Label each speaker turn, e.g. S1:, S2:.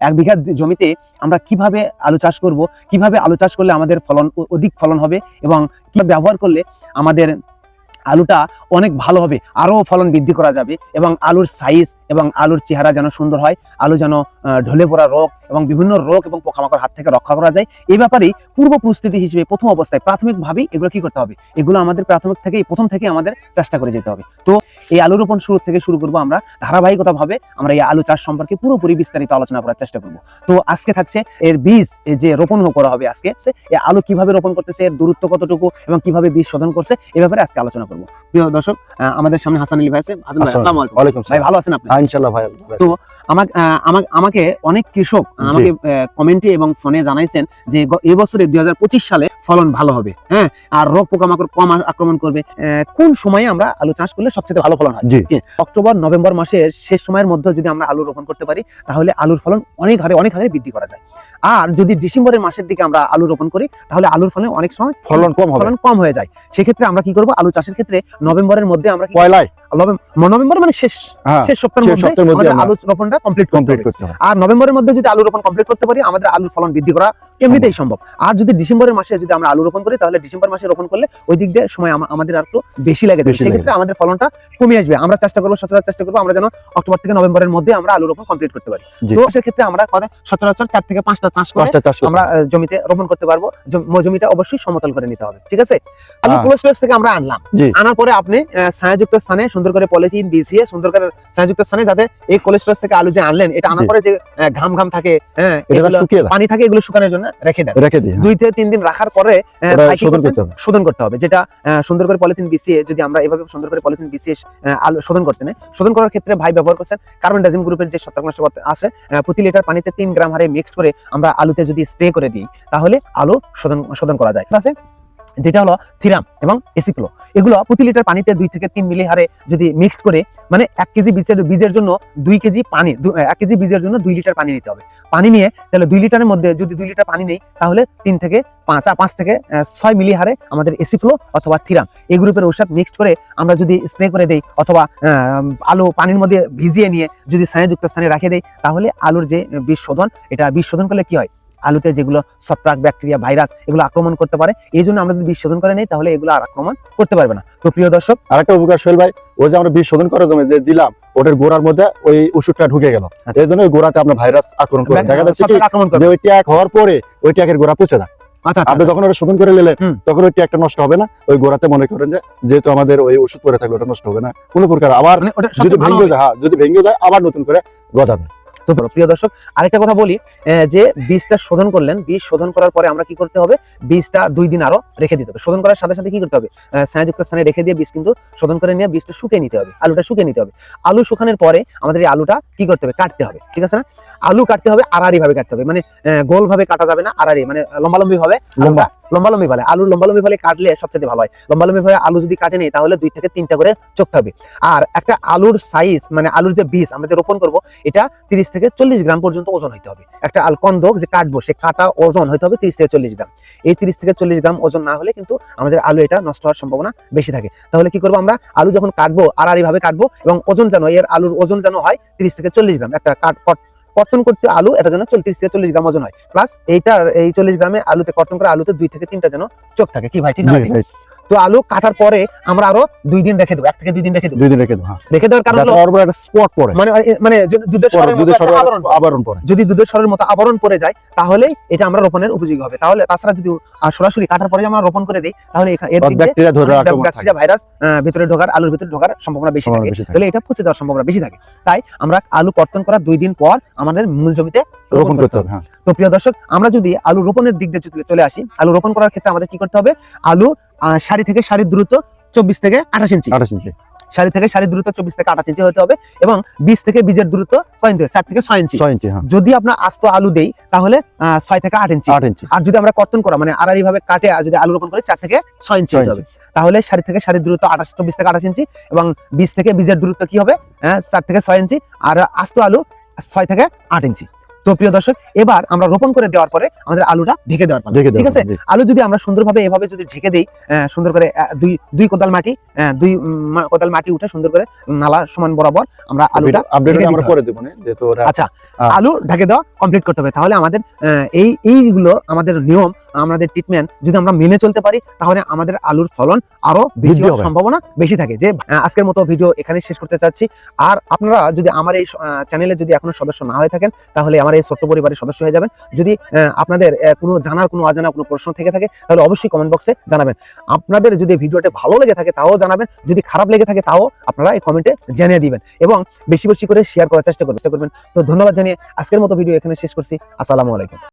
S1: এক বিঘা জমিতে আমরা কীভাবে আলু চাষ করব, কীভাবে আলু চাষ করলে আমাদের ফলন অধিক ফলন হবে এবং কি ব্যবহার করলে আমাদের আলুটা অনেক ভালো হবে, আরও ফলন বৃদ্ধি করা যাবে এবং আলুর সাইজ এবং আলুর চেহারা যেন সুন্দর হয়, আলু যেন ঢলে পড়া রোগ এবং বিভিন্ন রোগ এবং পোকামাকড় হাত থেকে রক্ষা করা যায়। এই ব্যাপারেই পূর্ব প্রস্তুতি হিসেবে প্রথম অবস্থায় প্রাথমিকভাবেই এগুলো কি করতে হবে? এগুলো আমাদের প্রাথমিক থেকেই প্রথম থেকে আমাদের চেষ্টা করে যেতে হবে। তো এই আলু রোপণ শুরু থেকে শুরু করব আমরা। ধারাবাহিকতাভাবে আমরা এই আলু চাষ সম্পর্কে পুরোপুরি বিস্তারিত আলোচনা করার চেষ্টা করব। তো আজকে থাকছে এর বীজ এই যে রোপণ করা হবে আজকে এই আলু কীভাবে রোপণ করতেছে এর দূরত্ব কতটুকু এবং কীভাবে বীজ শোধন করছে এই ব্যাপারে আজকে আলোচনা করব। প্রিয় দর্শক আমাদের সামনে হাসান আলী ভাই আছে। হাসান ভাই
S2: আসসালামু
S1: আসসালামু আলাইকুম। ভাই ভালো আছেন আপনি?
S2: হ্যাঁ ইনশাল্লাহ ভাই
S1: তো আমাকে আমাকে আমাকে অনেক কৃষক আমাকে কমেন্টে এবং ফোনে জানাইছেন যে এবছরে দুই সালে ফলন ভালো হবে হ্যাঁ? আর রোগ পোকামাকড় কম আক্রমণ করবে কোন সময়ে আমরা আলু চাষ করলে সবচেয়ে ভালো ফলন হয়? অক্টোবর নভেম্বর মাসের শেষ সময়ের মধ্যে যদি আমরা আলু রোপণ করতে পারি তাহলে আলুর ফলন অনেক হারে অনেক হারে বৃদ্ধি করা যায়। আর যদি ডিসেম্বরের মাসের দিকে আমরা আলু রোপণ করি তাহলে আলুর ফলন অনেক সময়
S2: ফলন কম
S1: ফলন কম হয়ে যায়। সেক্ষেত্রে আমরা কি করব? আলু চাষের ক্ষেত্রে নভেম্বরের মধ্যে আমরা
S2: পয়লায়
S1: নভেম্বর মানে শেষ
S2: হ্যাঁ
S1: শেষ সপ্তাহের মধ্যে আলু রোপণটা কমপ্লিট
S2: কমপ্লিট
S1: কমপ্লিট
S2: করতে হবে।
S1: আর নভেম্বরের মধ্যে যদি আলু রোপণ কমপ্লিট করতে পারি আমাদের আলুর ফলন বৃদ্ধি করা এমনিতেই সম্ভব। আর যদি ডিসেম্বরের মাসে যদি আমরা আলু রোপণ করি তাহলে ডিসেম্বর মাসে রোপণ করলে ওই দিক দিয়ে সময় আমাদের আর একটু বেশি লাগে যাবে। সেক্ষেত্রে আমাদের ফলনটা কমে আসবে। আমরা চেষ্টা করব সচরাচর চেষ্টা করব আমরা যেন অক্টোবর থেকে নভেম্বরের মধ্যে আমরা আলু রোপণ কমপ্লিট করতে পারি। তো সেক্ষেত্রে আমরা সচরাচর চার থেকে পাঁচটা চাষ
S2: পাঁচটা চাষ
S1: আমরা জমিতে রোপণ করতে পারব। জমিটা অবশ্যই সমতল করে নিতে হবে ঠিক আছে? আলু
S2: হ্যাঁ।
S1: কোল্ড স্টোরেজ থেকে আমরা আনলাম। আনার পরে আপনি ছায়াযুক্ত স্থানে সুন্দর করে পলিথিন বিছিয়ে সুন্দর করে ছায়াযুক্ত স্থানে যাতে এই কোল্ড স্টোরেজ থেকে আলু যে আনলেন এটা আনার। পরে যে ঘাম ঘাম থাকে হ্যাঁ
S2: দেয়
S1: পানি থাকে এগুলো শুকানোর জন্য রেখে দেন।
S2: রেখে দিই হ্যাঁ।
S1: দুই থেকে তিন দিন রাখার পরে কি
S2: শোধন করতে হবে।
S1: শোধন করতে হবে। যেটা সুন্দর করে পলিথিন বিছিয়ে যদি আমরা এভাবে সুন্দর করে পলিথিন বিছিয়ে আলো শোধন করতে নেই। শোধন করার ক্ষেত্রে ভাই ব্যবহার করছেন কার্বন ডাইজিম গ্রুপের যে ছত্রাকনাশক আছে প্রতি লিটার পানিতে তিন গ্রাম হারে মিক্স করে আমরা আলুতে যদি স্প্রে করে দিই তাহলে আলু শোধন শোধন করা যায়। ঠিক আছে? যেটা হলো থিরাম এবং এসিপ্লো এগুলো প্রতি লিটার পানিতে দুই থেকে তিন মিলি হারে যদি মিক্সড করে মানে এক কেজি বীজের বীজের জন্য দুই কেজি পানি এক কেজি বীজের জন্য দুই লিটার পানি নিতে হবে। পানি নিয়ে তাহলে দুই লিটারের মধ্যে যদি দুই লিটার পানি নেই, তাহলে তিন থেকে পাঁচ পাঁচ থেকে ছয় মিলি হারে আমাদের এসিফ্লো অথবা থিরাম এই গ্রুপের ঔষধ মিক্সড করে আমরা যদি স্প্রে করে দেই অথবা আলু পানির মধ্যে ভিজিয়ে নিয়ে যদি ছায়াযুক্ত স্থানে রাখে দেই, তাহলে আলুর যে বিষ শোধন এটা বিষ শোধন করলে কি হয়? আলুতে যেগুলো ছত্রাক ব্যাকটেরিয়া ভাইরাস এগুলো আক্রমণ করতে পারে এই জন্য আমরা যদি বিষ শোধন করে নেই তাহলে এগুলো আর আক্রমণ করতে পারবে না। তো প্রিয় দর্শক
S2: আর একটা উপকার সোহেল ভাই ওই যে আমরা বীজ শোধন করে জমি যে দিলাম ওটার গোড়ার মধ্যে ওই ওষুধটা ঢুকে গেল।
S1: আচ্ছা।
S2: এই জন্য ওই গোড়াতে আপনার ভাইরাস আক্রমণ করে। দেখা যাচ্ছে
S1: আক্রমণ করবে।
S2: যে ওই ট্যাগ হওয়ার পরে ওই ট্যাগের গোড়া পচে যায়।
S1: আচ্ছা আচ্ছা
S2: আপনি যখন ওটা শোধন করে নিলেন তখন ওই ট্যাগটা নষ্ট হবে না। ওই গোড়াতে মনে করেন যে যেহেতু আমাদের ওই ওষুধ পরে থাকলে ওটা নষ্ট হবে না। কোনো প্রকার আবার
S1: মানে
S2: যদি
S1: সবচেয়ে
S2: ভেঙে যায় হ্যাঁ যদি ভেঙে যায় আবার নতুন করে গজাবে।
S1: তো প্রিয় দর্শক আরেকটা কথা বলি যে বীজটা শোধন করলেন বীজ শোধন করার পরে আমরা কি করতে হবে? বীজটা দুই দিন আরও রেখে দিতে হবে। শোধন করার সাথে সাথে কি করতে হবে? ছায়াযুক্ত স্থানে রেখে দিয়ে বীজ কিন্তু শোধন করে নিয়ে বীজটা শুকিয়ে নিতে হবে। আলুটা শুকিয়ে নিতে হবে। আলু শুকানোর পরে আমাদের এই আলুটা কি করতে হবে? কাটতে হবে। ঠিক আছে না? আলু কাটতে হবে আড়াআড়ি ভাবে কাটতে হবে। মানে গোল ভাবে কাটা যাবে না আড়াআড়ি মানে লম্বালম্বি ভাবে
S2: লম্বা।
S1: লম্বালম্বি ভাবে আলু লম্বালম্বি ভাবে কাটলে সবচেয়ে ভালো হয়। লম্বালম্বি ভাবে আলু যদি কাটে নেই, তাহলে দুই থেকে তিনটা করে চোখতে হবে। আর একটা আলুর সাইজ মানে আলুর যে বীজ আমরা যে রোপণ করব, এটা তিরিশ থেকে চল্লিশ গ্রাম পর্যন্ত ওজন হইতে হবে। একটা আল কন্দক যে কাটবো, সে কাটা ওজন হইতে হবে তিরিশ থেকে চল্লিশ গ্রাম। এই তিরিশ থেকে চল্লিশ গ্রাম ওজন না হলে কিন্তু আমাদের আলু এটা নষ্ট হওয়ার সম্ভাবনা বেশি থাকে। তাহলে কি করব আমরা? আলু যখন কাটবো আড়াআড়ি ভাবে কাটবো এবং ওজন যেন, এর আলুর ওজন যেন হয় তিরিশ থেকে চল্লিশ গ্রাম। একটা কাট কট- কর্তন করতে আলু এটা যেন চল্লিশ থেকে চল্লিশ গ্রাম ওজন হয়। প্লাস এইটা এই চল্লিশ গ্রামে আলুতে কর্তন করে আলুতে দুই থেকে তিনটা যেন চোখ থাকে। কি ভাই ঠিক না
S2: right।
S1: তো আলু কাটার পরে আমরা আরও দুই দিন রেখে দেবো এক থেকে দুই দিন রেখে দেবো।
S2: দুই দিন রেখে দেবো হ্যাঁ।
S1: রেখে দেওয়ার কারণ হলো
S2: একটা স্পট পড়ে।
S1: মানে মানে যদি দুধের
S2: পরে,
S1: মতো
S2: দুধের
S1: একটা
S2: সরে
S1: আবরণ পড়ে।
S2: আবরণ পড়ে।
S1: যদি দুধের স্বরের মতো আবরণ পড়ে যায় তাহলে এটা আমরা রোপণের উপযোগী হবে। তাহলে তাছাড়া যদি সরাসরি কাটার পরে আমরা রোপণ করে দিই তাহলে এর
S2: ব্যাকটেরিয়া ধরে
S1: ব্যাকটেরিয়া ভাইরাস ভিতরে ঢোকার আলুর ভিতরে ঢোকার সম্ভাবনা বেশি থাকে। তাহলে এটা পচে যাওয়ার সম্ভাবনা বেশি থাকে। তাই আমরা আলু কর্তন করার দুই দিন পর আমাদের মূল জমিতে
S2: রোপণ করতে হবে। হ্যাঁ।
S1: তো প্রিয় দর্শক আমরা যদি আলু রোপণের দিক দিয়ে চলে- চলে আসি আলু রোপণ করার ক্ষেত্রে আমাদের কি করতে হবে? আলু আহ, সারি থেকে সারির দূরত্ব চব্বিশ থেকে আঠাশ ইঞ্চি।
S2: আঠাশ ইঞ্চি।
S1: সারি থেকে সারির দূরত্ব চব্বিশ থেকে আঠাশ ইঞ্চি হতে হবে এবং বীজ থেকে বীজের দূরত্ব কয় ইঞ্চি চার থেকে ছয় ইঞ্চি।
S2: ছয় ইঞ্চি হ্যাঁ।
S1: যদি আপনার আস্ত আলু দেই তাহলে ছয় থেকে আট ইঞ্চি।
S2: আট ইঞ্চি।
S1: আর যদি আমরা কর্তন করা মানে আড়াআড়ি ভাবে কাটে আর যদি আলু রোপণ করি চার থেকে ছয় ইঞ্চি হবে। তাহলে সারি থেকে সারির দূরত্ব আঠাশ চব্বিশ থেকে আঠাশ ইঞ্চি এবং বীজ থেকে বীজের দূরত্ব কি হবে? হ্যাঁ চার থেকে ছয় ইঞ্চি। আর আস্ত আলু ছয় থেকে আট ইঞ্চি। তো প্রিয় দর্শক এবার আমরা রোপণ করে দেওয়ার পরে আমাদের আলুটা ঢেকে দেওয়ার পালা। ঠিক আছে? আলু যদি আমরা সুন্দরভাবে এভাবে যদি ঢেকে দিই সুন্দর করে দুই দুই কোদাল মাটি আহ, দুই কোদাল মাটি উঠে সুন্দর করে নালা সমান বরাবর আমরা আলুটা
S2: আপডেট
S1: ঢেকে
S2: আমরা করে দেব না যেহেতু
S1: আচ্ছা আলু ঢেকে দেওয়া কমপ্লিট করতে হবে। তাহলে আমাদের এই এইগুলো আমাদের নিয়ম আমাদের ট্রিটমেন্ট যদি আমরা মেনে চলতে পারি তাহলে আমাদের আলুর ফলন আরও বেশি হওয়ার সম্ভাবনা বেশি থাকে। যে আজকের মতো ভিডিও এখানে শেষ করতে চাচ্ছি। আর আপনারা যদি আমার এই চ্যানেলে যদি এখনও সদস্য না হয়ে থাকেন তাহলে আমার এই ছোট্ট পরিবারের সদস্য হয়ে যাবেন। যদি আপনাদের কোনো জানার কোনো অজানা কোনো প্রশ্ন থেকে থাকে তাহলে অবশ্যই কমেন্ট বক্সে জানাবেন। আপনাদের যদি ভিডিওটা ভালো লেগে থাকে তাও জানাবেন। যদি খারাপ লেগে থাকে তাও আপনারা এই কমেন্টে জানিয়ে দিবেন এবং বেশি বেশি করে শেয়ার করার চেষ্টা করবেন। চেষ্টা করবেন। তো ধন্যবাদ জানিয়ে আজকের মতো ভিডিও এখানে শেষ করছি। আসসালামু আলাইকুম।